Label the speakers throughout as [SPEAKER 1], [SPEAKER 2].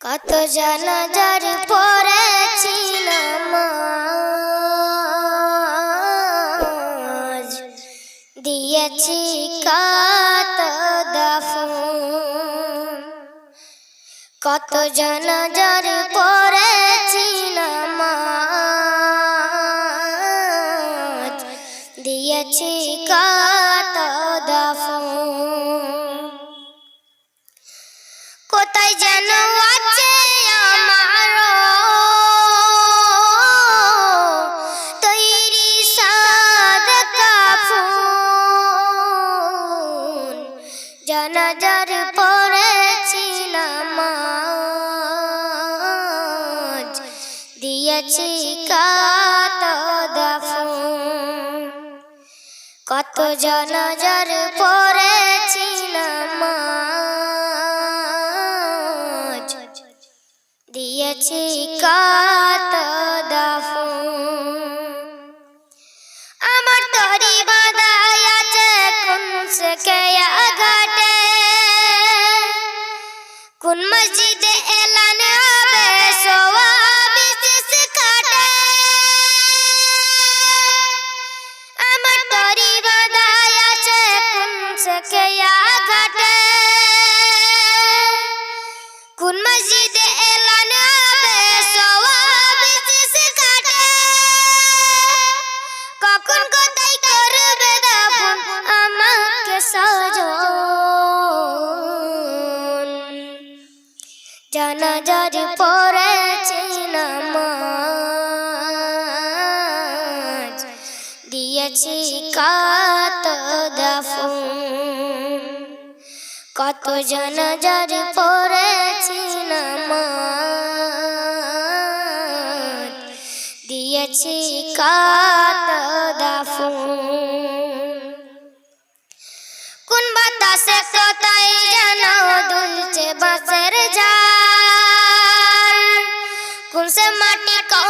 [SPEAKER 1] কত জানাজার পড়েছি নামাজ দিয়েছি কত দাফন। কত জানাজার পড়েছি নামাজ দিয়েছি কত দাফন। কোথায় যেন পড়েছি নামাজ দিয়েছি কত দাফন। কত জানাজার পড়েছি নামাজ দিয়েছি কত আমার তরি বাঁধাই আছে, কোন সে কেয়া ঘাটে কোন মসজিদে এলান হবে সোয়াবি কাটে আমার তরি বাঁধাই আছে কোন সে কেয়া ঘাটে। কোন মসজিদে কত দাফন। কত জানাজার পড়েছি নামাজ দিয়েছি কত দাফন। কোন বাতাসে কোথায় যেন দুলছে বাঁশের ঝাড় কোন সে মাটি কোন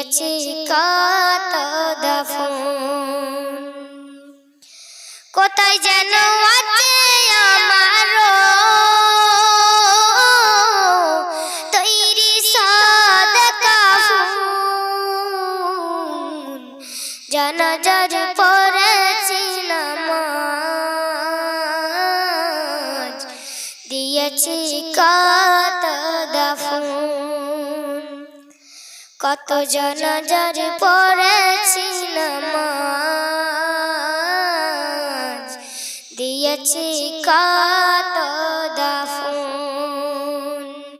[SPEAKER 1] দিয়েছি কত দফন। কোথায় যেন আছে আমার তৈরি জানাজার পড়েছি নামাজ দিয়েছি কত দফন কত জানাজার পড়েছি নামাজ। দিয়েছি কত